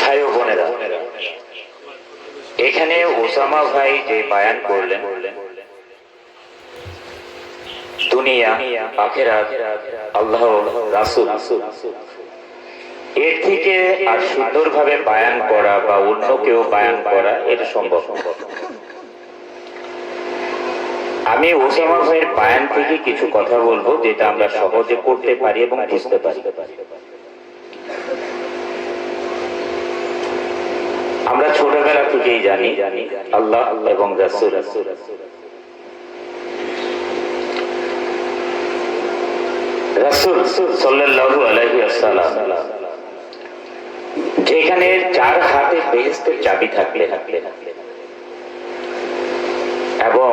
ভাই বোনেরা, এখানে ওসামা ভাই যে বায়ান করলেন, দুনিয়া আখেরাত আল্লাহ রাসূল। এর থেকে আর সুন্দরভাবে বায়ান করা বা অন্য কেউ বায়ান করা, এটা সম্ভব সম্ভব আমি ওসামা ভাইয়ের বায়ান থেকে কিছু কথা বলব যেটা আমরা সহজে পড়তে পারি এবং বুঝতে পারি। আমরা ছোটবেলা থেকেই জানি, আল্লাহ এবং রাসূল। রাসূল সাল্লাল্লাহু আলাইহি যেখানে চার হাতে বেহেস্তের চাবি থাকলে থাকলে, এবং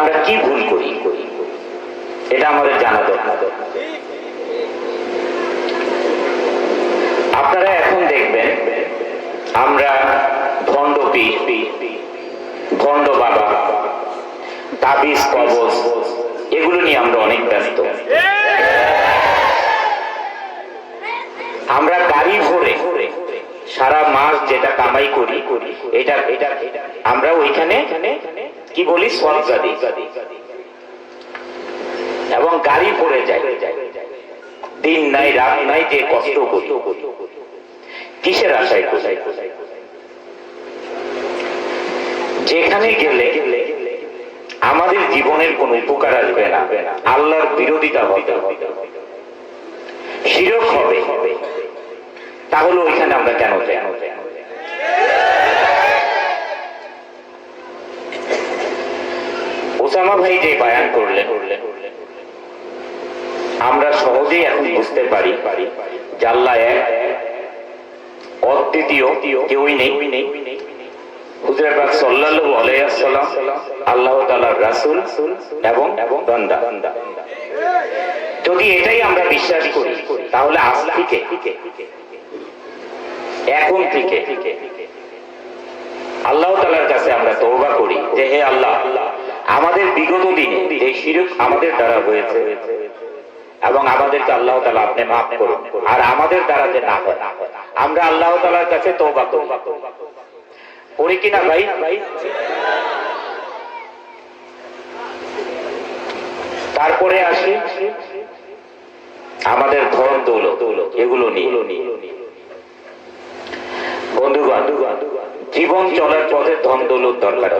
আমরা কি ভুল করি? এটা আমাদের জানা দরকার। আপনারা এখন দেখবেন, আমরা ভণ্ড পীর ভণ্ড বাবা তাবিজ, কবজ, এগুলো নিয়ে আমরা অনেক ব্যস্ত। আমরা গাড়ি ভরে সারা মাস যেটা কামাই করি এটা এটা আমরা ওইখানে কি বলি এবং গাড়ি ভরে যাই দিন নাই, রাত নাই যে কষ্ট কিসের আশায় কোথায় কোথায় যেখানে গেলে আমাদের জীবনের কোন উপকার আসবে না। আল্লাহর বিরোধিতা হবে। শিরক হবে। তাহলে ওইখানে আমরা কেন কেন ওসামা ভাই যে বায়ান করলেন, আমরা সহজেই এখন বুঝতে পারি জাল্লা এক, অদ্বিতীয়, কেউই নেই। আল্লাহ যদি এটাই আমরা বিশ্বাস করি, তাহলে আজ থেকে, এখন থেকে আল্লাহ তাআলার কাছে আমরা তওবা করি যে, হে আল্লাহ আমাদের বিগত দিনে এই শিরক আমাদের দ্বারা হয়েছে এবং আমাদেরকে আল্লাহ তাআলা আপনি মাফ করুন। আর আমাদের দ্বারা যে না হয়, আমরা আল্লাহ তাআলার কাছে তওবা করি। কিনা ভাই? তারপরে আসি আমাদের ধন দৌলত, এগুলো নিয়ে। বন্ধুগণ, জীবন চলার পথে ধন দৌলত দরকার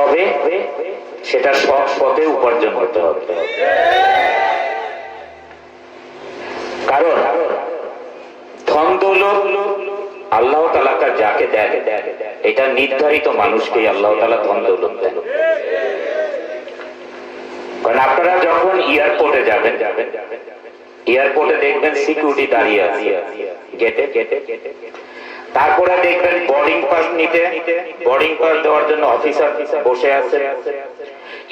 তবে সেটা সব পথে উপার্জন করতে হবে। কারণ ধন আল্লাহ তালাকা যাকে দেয় এটা নির্ধারিত মানুষকে আল্লাহ তালা ধন দৌলত দেন। কারণ আপনারা যখন এয়ারপোর্টে যাবেন, এয়ারপোর্টে দেখবেন সিকিউরিটি দাঁড়িয়ে আছে। গেটে গেটে তারপরে দেখবেন বোর্ডিং পাস নিতে বোর্ডিং পাস দেওয়ার জন্য অফিসার বসে আছে।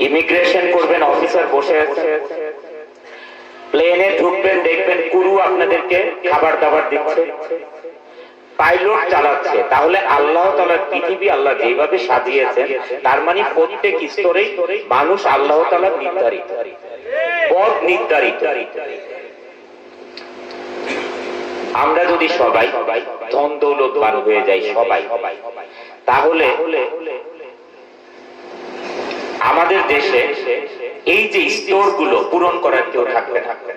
ইমিগ্রেশন করবেন অফিসার বসে আছে। প্লেনে ঢুকবেন, দেখবেন কুরু আপনাদেরকে খাবার দাবার দিচ্ছে। পাইলট চালাচ্ছে। তাহলে আল্লাহ তালার পৃথিবী আল্লাহ যেভাবে সাজিয়েছেন, তার মানে প্রত্যেক স্তরেই মানুষ আল্লাহ তালার নির্ধারিত। পথ নির্ধারিত। আমরা যদি সবাই সবাই ধন দৌলতবান হয়ে যাই সবাই। তাহলে আমাদের দেশে এই যে স্তরগুলো পূরণ করার কেউ থাকবে থাকবে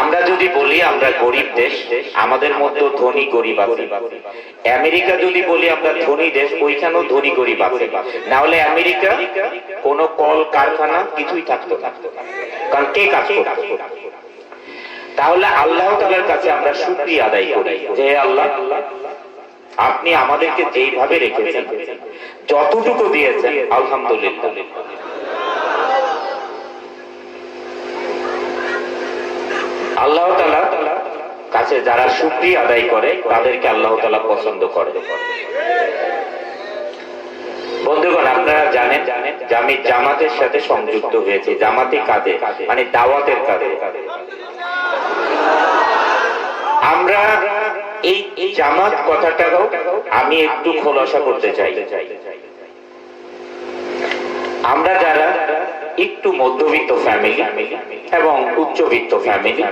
আমরা যদি বলি আমরা গরিব দেশ আমাদের মধ্যে ধনী গরিব আছে। আমেরিকা যদি বলি আমরা ধনী দেশ ওইখানেও ধনী গরিব আছে। না হলে আমেরিকা কোন কল কারখানা কিছুই থাকতো থাকতো না। কারণ কে কাজ করতো? তাহলে আল্লাহ তালার কাছে আমরা শুক্রিয়া আদায় করি যে আল্লাহ, আপনি আমাদেরকে যেইভাবে রেখেছেন, যতটুকু দিয়েছেন, আলহামদুলিল্লাহ। আল্লাহ তালা কাছে যারা শুক্রিয়া আদায় করে, তাদেরকে আল্লাহ তালা পছন্দ করে। বন্ধুগণ, আপনারা জানেন যে আমি জামাতের সাথে সংযুক্ত হয়েছি। জামাতি কাজে মানে দাওয়াতের কাজে আমরা এই এই জামাত কথাটাও আমি একটু খোলাসা করতে চাই। আমরা যারা একটু মধ্যবিত্ত ফ্যামিলি এবং উচ্চবিত্ত ফ্যামিলি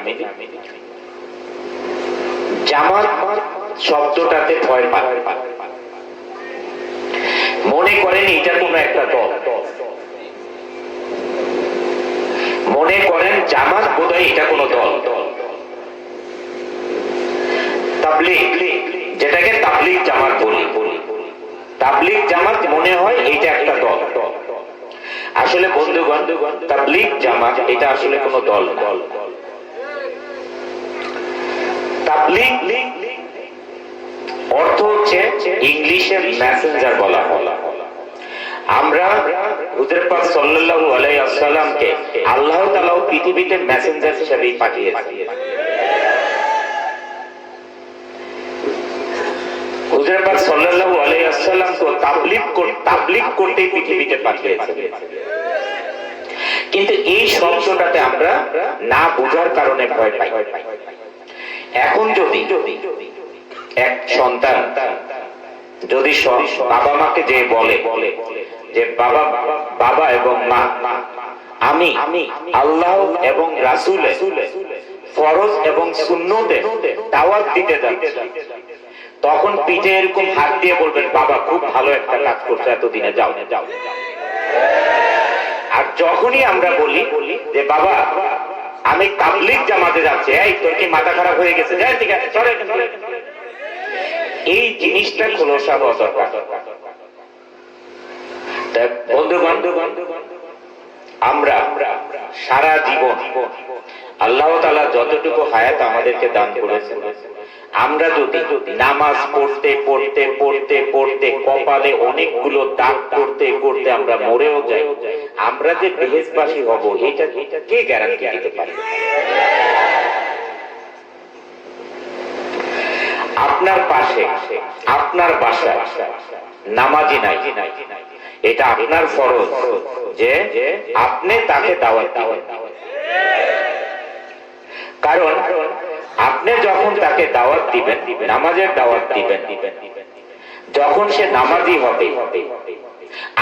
জামাত শব্দটাতে ভয় পায়। মনে করেন এটা কোনো একটা দল। মনে করেন জামাত বোধহয় এটা কোনো দল। তাবলিগ, যেটাকে তাবলিগ জামাত বলি। তাবলিগ জামাত মনে হয় এইটা একটা দল। আসলে বন্ধুগণ, তাবলিগ জামাত এটা আসলে কোনো দল না। তাবলিগ অর্থ হচ্ছে ইংলিশে মেসেঞ্জার বলা হয়। আমরা হুজুর পাক সাল্লাল্লাহু আলাইহি ওয়াসাল্লামকে আল্লাহ তাআলা পৃথিবীতে মেসেঞ্জার হিসেবে পাঠিয়েছেন। হুজুর সাল্লাল্লাহু আলাইহি ওয়াসাল্লাম তো তাবলীগ তাবলীগ করতে পৃথিবীতে পাঠিয়েছেন কিন্তু এই শব্দটাতে আমরা না বোঝার কারণে ভয় পাই। এখন যদি এক সন্তান যদি বাবা মাকে যে বলে যে বাবা বাবা এবং মা, আমি আল্লাহ এবং রাসুলে ফরজ এবং শূন্যতে দাওয়াত দিতে যাচ্ছি। তখন পিঠে এরকম হাত দিয়ে বলবেন, বাবা, খুব ভালো একটা কাজ করছ এতদিনে, যাও। যাও আর যখনই আমরা বলি যে, বাবা, আমি তাবলিগ জামাতে যাচ্ছি, এই, তোর কি মাথা খারাপ হয়ে গেছে? যাই, ঠিক আছে এই জিনিসটা খোলসা হওয়া দরকার। বন্ধু বান্ধব আমরা সারা জীবন আল্লাহ তালা যতটুকু হায়াত আমাদেরকে দান করেছেন। আমরা যদি নামাজ পড়তে পড়তে পড়তে পড়তে, কপালে অনেকগুলো দাগ করতে করতে আমরা মরেও যাই, আমরা যে বেহেজবাসী হব, এটা কে গ্যারান্টি দিতে পারে? আপনার পাশে, আপনার বাসা নামাজি নাই। এটা আপনার ফরজ যে আপনি তাকে দাওয়াত দিবেন। কারণ আপনি যখন তাকে দাওয়াত দিবেন, নামাজের দাওয়াত দিবেন, যখন সে নামাজি হবে,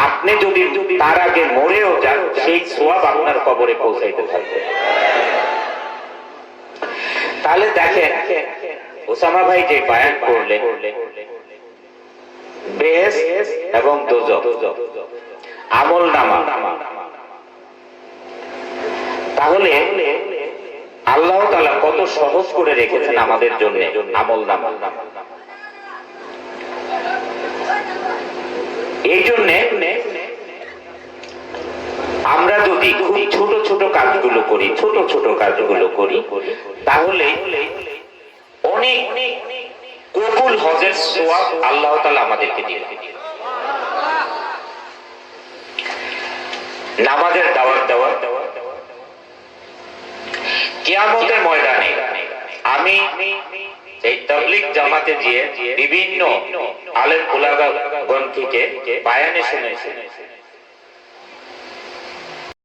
আপনি যদি তার আগে মরেও যান, সেই সোয়াব আপনার কবরে পৌঁছাইতে থাকবে। তাহলে দেখেন, ওসামা ভাই যে বায়ান বেহেস এবং আমল নামা। তাহলে আল্লাহ তাআলা কত সহজ করে রেখেছেন আমাদের জন্য, আমল নামা। এই জন্যে আমরা যদি খুব ছোট ছোট কাজগুলো করি, ছোট ছোট কাজগুলো করি, তাহলে অনেক কবুল হজের সোয়াব আল্লাহ তাআলা আমাদেরকে দিবেন। নামাজের দাওয়াত দেওয়া কিয়ামতের ময়দানে আমি এই তবলিক জামাতে গিয়ে বিভিন্ন আলেম গোলাগা থেকে বায়ানে শুনেছি।